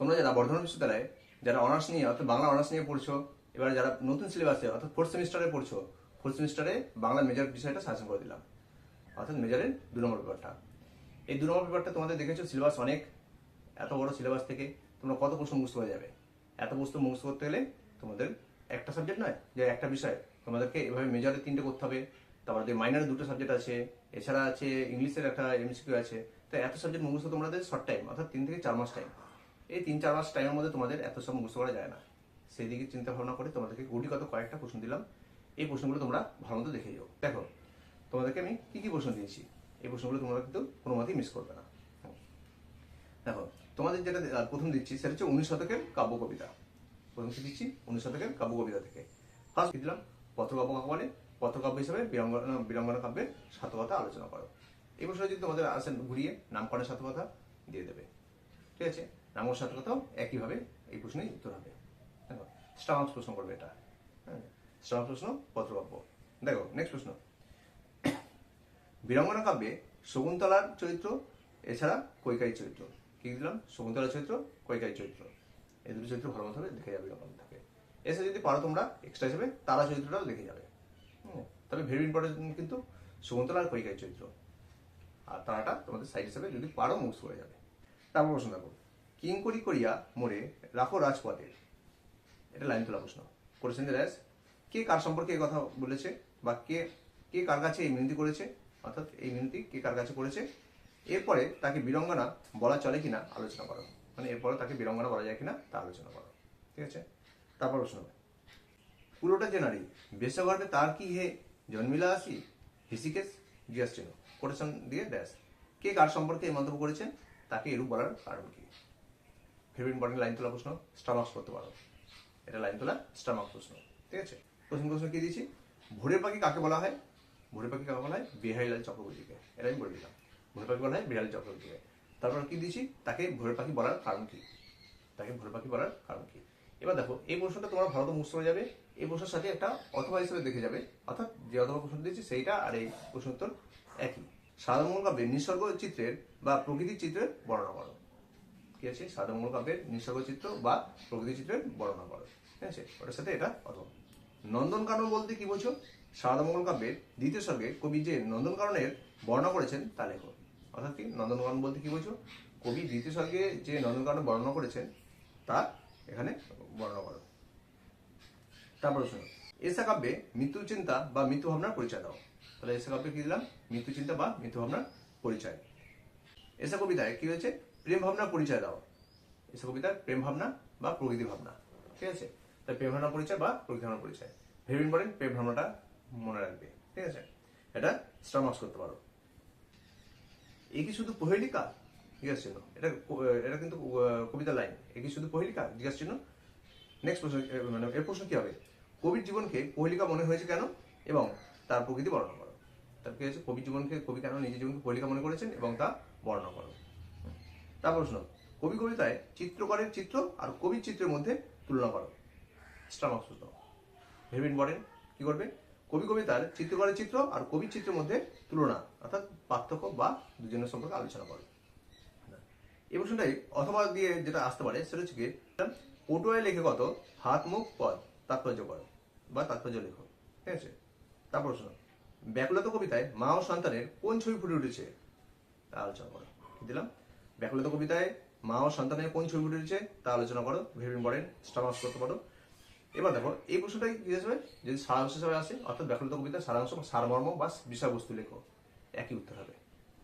তোমরা যারা বর্ধমান বিশ্ববিদ্যালয়ে, যারা অনার্স নিয়ে, অর্থাৎ বাংলা অনার্স নিয়ে পড়ছো, এবার যারা নতুন সিলেবাসে, অর্থাৎ ফোর্থ সেমিস্টারে পড়ছো ফোর্থ সেমিস্টারে বাংলা মেজর বিষয়টা সাজেশন করে দিলাম। অর্থাৎ মেজরের দু নম্বর পেপারটা এই দু নম্বর পেপারটা তোমাদের দেখেছ, সিলেবাস অনেক, এত বড় সিলেবাস থেকে তোমরা কত প্রশ্ন মুখস্থ হয়ে যাবে। এত প্রশ্ন মুখস্থ করতে গেলে তোমাদের একটা সাবজেক্ট নয়, যে একটা বিষয়, তোমাদেরকে এভাবে মেজরে তিনটে করতে হবে, তারপরে যে মাইনারে দুটো সাবজেক্ট আছে, এছাড়া আছে ইংলিশের একটা এমসিকিউ আছে, তো এত সাবজেক্ট মুখস্থ তোমাদের শর্ট টাইম অর্থাৎ তিন থেকে চার মাস টাইম এই তিন চার মাস টাইমের মধ্যে তোমাদের এত সব মুখস্থ করা যায় না। সেই দিকে চিন্তা ভাবনা করে তোমাদেরকে গুটিগত কয়েকটা প্রশ্ন দিলাম। এই প্রশ্নগুলো তোমরা ভালো মতো দেখে যাও দেখো, তোমাদেরকে আমি কি কি প্রশ্ন দিয়েছি, এই প্রশ্নগুলো তোমরা কিন্তু কোনো মতেই মিস করবে না। দেখো, তোমাদের যেটা প্রথম দিচ্ছি সেটা হচ্ছে উনিশ শতকের কাব্য কবিতা। প্রথম কি দিচ্ছি? উনিশ শতকের কাব্য কবিতা থেকে। ফার্স্ট দিলাম? পত্রকাব্য কাকে বলে? পত্রকাব্য হিসেবে বীরাঙ্গনা বীরাঙ্গনা কাব্যের সার্থকতা আলোচনা করো। এই প্রশ্নে যদি তোমাদের আসেন ঘুরিয়ে, নামকরণের সার্থকতা দিয়ে দেবে। ঠিক আছে? নামকরণ সার্থকতাও একইভাবে এই প্রশ্নেই উত্তর হবে। দেখো স্টামার্কস প্রশ্ন করবে এটা। হ্যাঁ স্টামার্কস প্রশ্ন পত্রকাব্য দেখো নেক্সট প্রশ্ন। বীরাঙ্গনা কাব্যে শকুন্তলার চরিত্র এছাড়া কৈকাই চরিত্র। কি দিলাম? শকুন্তলার চরিত্র কৈকাই চরিত্র। এই দুটো চরিত্র ভালো হবে দেখে যাবে এরকম থাকে। এসে যদি পারো তোমরা এক্সট্রা হিসেবে তারা চরিত্রটাও দেখে যাবে। হুম, তবে ভেরি ইম্পর্টেন্ট কিন্তু শকুন্তলা আর কৈকাই চরিত্র। আর তারাটা তোমাদের সাইড হিসেবে যদি পারো মুখ করে যাবে। তারপর প্রশ্ন দেখো। কিঙ্করি করিয়া মোড়ে রাখো রাজপথে। এটা লাইন তোলা প্রশ্ন। করেছেন র্যাস কে কার সম্পর্কে কথা বলেছে বা কে কে কার কাছে এই মিনতি করেছে? অর্থাৎ এই মিনতি কে কার কাছে করেছে? এরপরে তাকে বীরঙ্গনা বলা চলে কিনা আলোচনা করো। মানে এরপরে তাকে বীরঙ্গনা বলা যায় কিনা তা আলোচনা করো। ঠিক আছে? তারপর প্রশ্ন। পুরোটা যে নারী তার কি হে জন্মিলা আসি? হিসিকেশ জিজ্ঞাস চিহ্ন কোটেশন দিয়ে ড্যাশ কে কার সম্পর্কে এই মন্তব্য করেছেন? তাকে এরূপ বলার কারণ কি? ভেরি ইম্পর্টেন্ট লাইন তোলা প্রশ্ন স্টামাক্স করতে পারো। এটা লাইন তোলা স্টামাক প্রশ্ন, ঠিক আছে? প্রথম প্রশ্ন কি দিয়েছি? ভোরের পাখি কাকে বলা হয়? ভোরের পাখি কাকে বলা হয়? বিহারীলাল চক্রবর্তীকে। এটা আমি বলে দিলাম। ভোরের পাখি বলা হয় বিহারীলাল চক্রবর্তীকে। তারপর কি দিয়েছি? তাকে ভোরের পাখি বলার কারণ কি? তাকে ভোরের পাখি বলার কারণ কি? এবার দেখো, এই প্রশ্নটা তোমার ভালো মুখস্থ হয়ে যাবে। এই প্রশ্নের সাথে একটা অথবা হিসেবে দেখে যাবে। অর্থাৎ যে অথবা প্রশ্ন দিয়েছি, সেইটা আর এই প্রশ্ন উত্তর একই সাধারণ কাব্যে নিসর্গ চিত্রের বা প্রকৃতির চিত্রের বর্ণনা করো। কি আছে? সাধারণ কাব্যের নিসর্গ চিত্র বা প্রকৃতি চিত্রের বর্ণনা করো। ঠিক আছে? ওটার সাথে এটা অথবা নন্দনকানন বলতে কি বোঝো? সারদামঙ্গল কাব্যের দ্বিতীয় সর্গে কবি যে নন্দনকাননের বর্ণনা করেছেন, তা লেখো। অর্থাৎ কি? নন্দনকানন বলতে কি বোঝো? কবি দ্বিতীয় সর্গে যে নন্দনকানন বর্ণনা করেছেন, তা এখানে বর্ণনা করো। তারপর শোনো। এসা কাব্যে মৃত্যু চিন্তা বা মৃত্যু ভাবনার পরিচয় দাও। তাহলে এসা কাব্যে কি দিলাম? মৃত্যু চিন্তা বা মৃত্যু ভাবনার পরিচয়। এসা কবিতায় কি হয়েছে? প্রেম ভাবনার পরিচয় দাও। এসা কবিতার প্রেম ভাবনা বা প্রকৃতি ভাবনা, ঠিক আছে? তাই প্রেম ভাবনার পরিচয় বা প্রকৃতি ভাবনা পরিচয়। ভেরি ইম্পর্টেন্ট প্রেম ভাবনাটা মনে রাখবে, ঠিক আছে? এটা স্টার মার্কস করতে পারো। এই কি শুধু পহেলিকা? জিজ্ঞাসা চিহ্ন। এটা এটা কিন্তু কবিতা লাইন। এ কি শুধু পহেলিকা? জিজ্ঞাসা চিহ্ন। নেক্সট প্রশ্ন মানে এর প্রশ্ন কি হবে? কবির জীবনকে পহেলিকা মনে হয়েছে কেন? এবং তার প্রকৃতি বর্ণনা করো। তার কি হয়েছে? কবির জীবনকে, কবি কেন নিজের জীবনকে পহেলিকা মনে করেছেন এবং তা বর্ণনা করো। তারপর প্রশ্ন, কবি কবিতায় চিত্রকরের চিত্র আর কবির চিত্রের মধ্যে তুলনা করো। স্টামাক প্রশ্ন। ভেরি কি করবে? কবি কবিতার চিত্রকরের চিত্র আর কবির চিত্রের মধ্যে তুলনা, অর্থাৎ পার্থক্য বা দুজনের সম্পর্কে আলোচনা করো। এই প্রশ্নটাই অথবা দিয়ে যেটা আসতে পারে, সেটা হচ্ছে পটুয়ায় লেখে কত? হাত, মুখ, পদ, তাৎপর্য করো বা তাৎপর্য লেখো। ঠিক আছে? তারপর প্রশ্ন, ব্যাকুলতা কবিতায় মা ও সন্তানের কোন ছবি ফুটে উঠেছে? আলোচনা করো। দিলাম? ব্যাকুলতা কবিতায় মা ও সন্তানের কোন ছবি উঠেছে তা আলোচনা করো ভেরি ইম্পর্টেন্ট স্টামাস করতে পারো। এবার দেখো, এই প্রশ্নটা কি আসবে যদি সারাংশ হিসাবে আসে, অর্থাৎ ব্যাকুলতা কবিতার সারাংশ বা সারমর্ম বা বিষয়বস্তু লেখো, একই উত্তর হবে।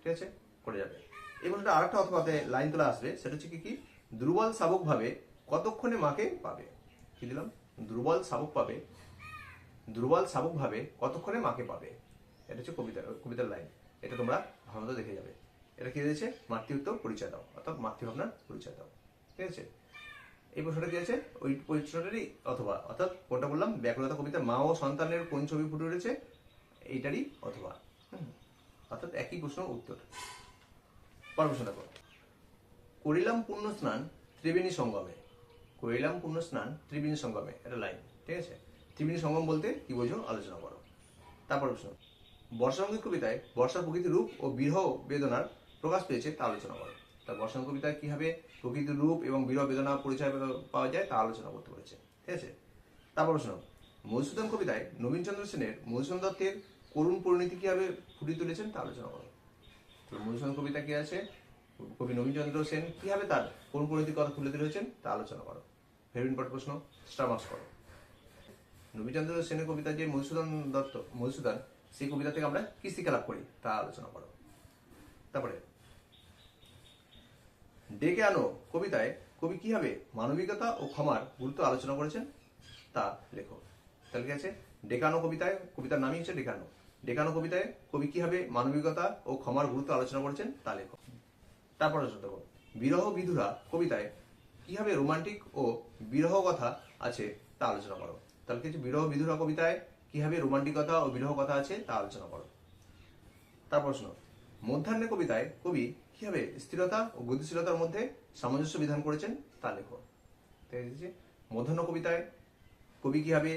ঠিক আছে? করে যাবে। এই প্রশ্নটা আরেকটা অথবাতে লাইন তোলা আসবে, সেটা হচ্ছে কি কি? দুর্বল শাবক ভাবে কতক্ষণে মাকে পাবে? কি দিলাম? দুর্বল শাবক পাবে দুর্বল শাবক ভাবে কতক্ষণে মাকে পাবে? এটা হচ্ছে কবিতা কবিতার লাইন এটা তোমরা ভালো দেখে যাবে। এটা কি দিয়েছে? মাতৃত্ব পরিচয় দাও, অর্থাৎ মাতৃভাবনার পরিচয় দাও। ঠিক আছে? এই প্রশ্নটা কি আছে ওই প্রশ্নটারই অথবা, অর্থাৎ কোনটা বললাম? ব্যাকুলতা কবিতা মা ও সন্তানের কোন ছবি ফুটে উঠেছে? এইটারই অথবা। অর্থাৎ একই প্রশ্ন উত্তর। পরের প্রশ্ন দেখো। করিলাম পুণ্য স্নান, ত্রিবেণী সঙ্গমে। করিলাম পূর্ণ স্নান, ত্রিবেণী সঙ্গমে। এটা লাইন। ঠিক আছে? ত্রিবেণী সঙ্গম বলতে কি বোঝো? আলোচনা করো। তারপর প্রশ্ন। বর্ষাঙ্গিক কবিতায় বর্ষার প্রকৃতি রূপ ও বিরহ বেদনার প্রকাশ পেয়েছে তা আলোচনা করো। তার বর্ষণ কবিতায় কীভাবে প্রকৃতির রূপ এবং বিরহ বেদনা পরিচয় পাওয়া যায় তা আলোচনা করতে পেরেছে ঠিক আছে? তারপর শোনো। মধুসূদন কবিতায় নবীনচন্দ্র সেনের মধুসূদন দত্তের করুণ পরিণতি কীভাবে ফুটিয়ে তুলেছেন তা আলোচনা করো। তো মধুসূদন কবিতা কি আছে? কবি নবীনচন্দ্র সেন কীভাবে তার করুণ পরিণতির কথা তুলে তুলেছেন তা আলোচনা করো। ভেরি ইম্পর্টেন্ট প্রশ্ন স্টামাস করো। নবীচন্দ্র সেনের কবিতা যে মধুসূদন দত্ত মধুসূদন, সেই কবিতা থেকে আমরা কি শিক্ষা লাভ করি তা আলোচনা করো। তারপরে ডেকে আনো কবিতায়। কবি কীভাবে মানবিকতা ও ক্ষমার গুরুত্ব আলোচনা করেছেন তা লেখো তাহলে কি আছে? ডেকানো কবিতায়। কবিতার নামই হচ্ছে ডেকানো ডেকানো কবিতায় কবি কীভাবে মানবিকতা ও ক্ষমার গুরুত্ব আলোচনা করেছেন তা লেখো তারপর তারপরে দেখো। বিরহ বিধুরা কবিতায় কীভাবে রোমান্টিক ও বিরহ কথা আছে তা আলোচনা করো। তাহলে কিছু বিরহ বিধুরা কবিতায় কীভাবে রোমান্টিকতা ও বিরহ কথা আছে তা আলোচনা করো। তারপর প্রশ্ন মধ্যাহ্নে কবিতায় কবি কীভাবে স্থিরতা ও গতিশীলতার মধ্যে সামঞ্জস্য বিধান করেছেন তা লেখো ঠিক আছে? মধ্যাহ্ন কবিতায় কবি কীভাবে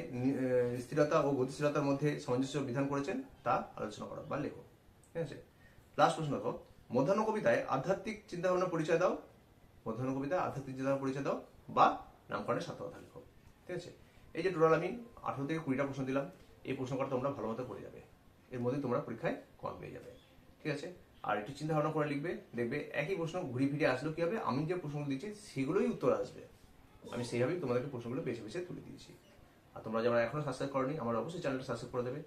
স্থিরতা ও গতিশীলতার মধ্যে সামঞ্জস্য বিধান করেছেন তা আলোচনা করো বা লেখো ঠিক আছে? লাস্ট প্রশ্ন দেখো। মধ্যাহ্ন কবিতায় আধ্যাত্মিক চিন্তাভাবনার পরিচয় দাও। মধ্যাহ্ন কবিতায় আধ্যাত্মিক চিন্তাভাবনার পরিচয় দাও বা নামকরণের সার্থকতা লেখো। ঠিক আছে? এই যে টোটাল আমি আঠারো থেকে কুড়িটা প্রশ্ন দিলাম। এই প্রশ্ন করা তোমরা ভালো মতো করে যাবে। এর মধ্যে তোমরা পরীক্ষায় কম পেয়ে যাবে। ঠিক আছে? আর একটু চিন্তা ভাবনা করে লিখবে, দেখবে একই প্রশ্ন ঘুরে ফিরে আসলো কি হবে আমি যে প্রশ্নগুলো দিচ্ছি সেগুলোই উত্তর আসবে। আমি সেইভাবেই তোমাদেরকে প্রশ্নগুলো বেছে বেছে তুলে দিয়েছি। আর তোমরা যারা এখনও সাবস্ক্রাইব করনি, আমার অবশ্যই চ্যানেলটা সাবস্ক্রাইব করে দেবে।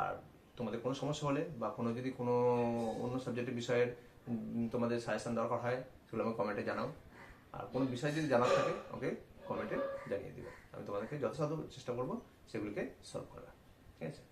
আর তোমাদের কোনো সমস্যা হলে বা কোনো যদি কোনো অন্য সাবজেক্টের বিষয়ের তোমাদের সাজেশন দরকার হয়, সেগুলো আমাকে কমেন্টে জানাও। আর কোনো বিষয় যদি জানার থাকে ওকে কমেন্টে জানিয়ে দিবে আমি তোমাদেরকে যথাসাধ্য চেষ্টা করব সেগুলিকে সলভ করার। ঠিক আছে?